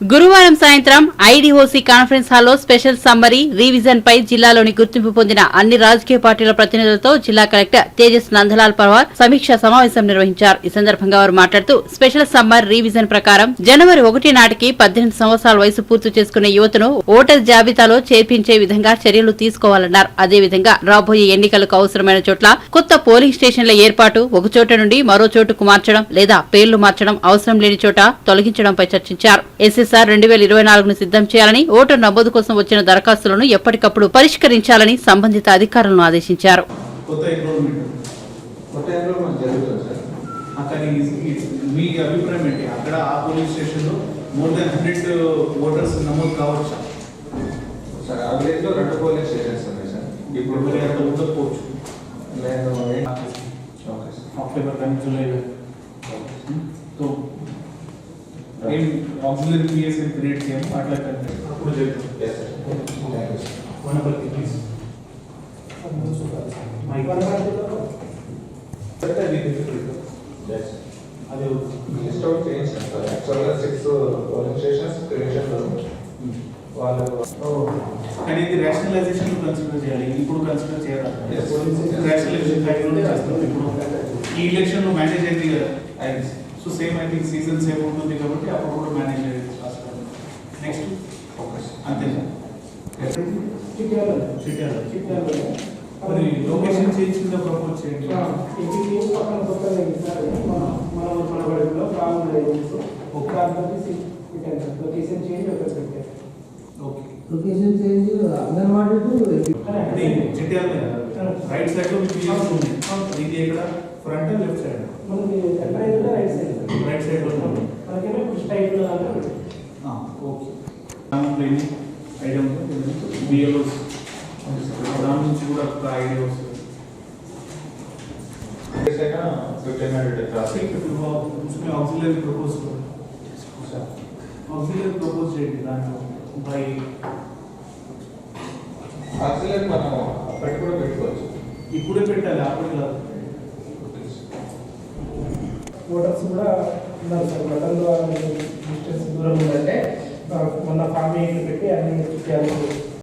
గురువారం సాయంత్రం IDOC conference హాల్లో స్పెషల్ సమ్మరీ రివిజన్ పై జిల్లాలోని గుర్తింపు పొందిన అన్ని రాజకీయ పార్టీల ప్రతినిధులతో జిల్లా కలెక్టర్ తేజస్ నందలాల్ పర్వార్ సమీక్షా సమావేశం నిర్వహించారు. ఈ సందర్భంగా వారు మాట్లాడుతూ స్పెషల్ సమ్మర్ రివిజన్ ప్రకారం జనవరి ఒకటి నాటికి పద్దెనిమిది సంవత్సరాల వయసు పూర్తి చేసుకునే యువతను ఓటర్ జాబితాలో చేర్పించే విధంగా చర్యలు తీసుకోవాలన్నారు. అదేవిధంగా రాబోయే ఎన్నికలకు అవసరమైన చోట్ల కొత్త పోలింగ్ స్టేషన్ల ఏర్పాటు ఒక చోట నుండి మరో చోటుకు మార్చడం లేదా పేర్లు మార్చడం అవసరం లేని చోట తొలగించడంపై చర్చించారు. ఎస్ఎస్ఆర్ రెండు వేల ఇరవై నాలుగును సిద్ధం చేయాలని ఓటర్ నమోదు కోసం వచ్చిన దరఖాస్తులను ఎప్పటికప్పుడు పరిష్కరించాలని సంబంధిత అధికారులను ఆదేశించారు. ఇప్పుడు నేను ఓకే సార్. అక్టోబర్ కానీ July ఏం ఆక్సిలరీ పిఎస్ క్రియేట్ చేయము అట్లా కంటే అప్పుడు జరుగుతుంది yes sir thank you sir Wanaparthy please yes అదే లిస్ట్ అవుట్ చేయించాను సార్ యాక్చువల్గా సిక్స్ పోలింగ్ స్టేషన్స్ క్రియేషన్లో వాళ్ళు కానీ ఇది రేషనలైజేషన్ కన్సిడర్ చేయాలి ఇప్పుడు కన్సిడర్ చేయాలి Yes. రేషనలైజేషన్ టైంలోనే చేస్తాం ఇప్పుడు ఈ ఎలక్షన్ లో మేనేజ్ అయింది కదా అయింది so same I think season same ఉంటుంది కాబట్టి అప్పుడు కూడా మేనేజ్ నెక్స్ట్ సార్ అంతేనా చిట్యాల చిట్యాల. మరి లొకేషన్ చేంజ్ కింద ప్రపోజ్ చేయండి. ఇంటికి పక్కన ఇస్తారు మన మన బడిలో బాగుండేది ఒక లొకేషన్ చేంజ్ ఒకటి పెట్టారు location change anganwadi to correct chityal mein right side lo which is ఇది ఇక్కడ ఫ్రంట్ అండ్ లెఫ్ట్ సైడ్ మనకి ఎంట్రైజ్ లో రైట్ సైడ్ రైట్ సైడ్ లో మనకేమో పుష్ టైప్ లో అంటే ఆ ఓకే మనం ఎన్ని ఐటమ్స్ బిఎల్ఓస్ దాని నుంచి కూడా ఒక ఐడియా వస్తుంది ఆక్సిలరీ ప్రపోజ్ ఆక్సిలరీ ప్రపోజ్ చేయండి దాంట్లో బై. ఆక్సిజన్ మనం అప్పటి కూడా పెట్టుకోవచ్చు. ఇప్పుడే పెట్టాలి అప్పుడు కాదు. ఓటర్స్ కూడా ఉన్నారు సార్ గతంలో డిస్టెన్స్ దూరం ఉందంటే మొన్న ఫామ్ ఎయిట్లు పెట్టి అన్ని చిట్యాలు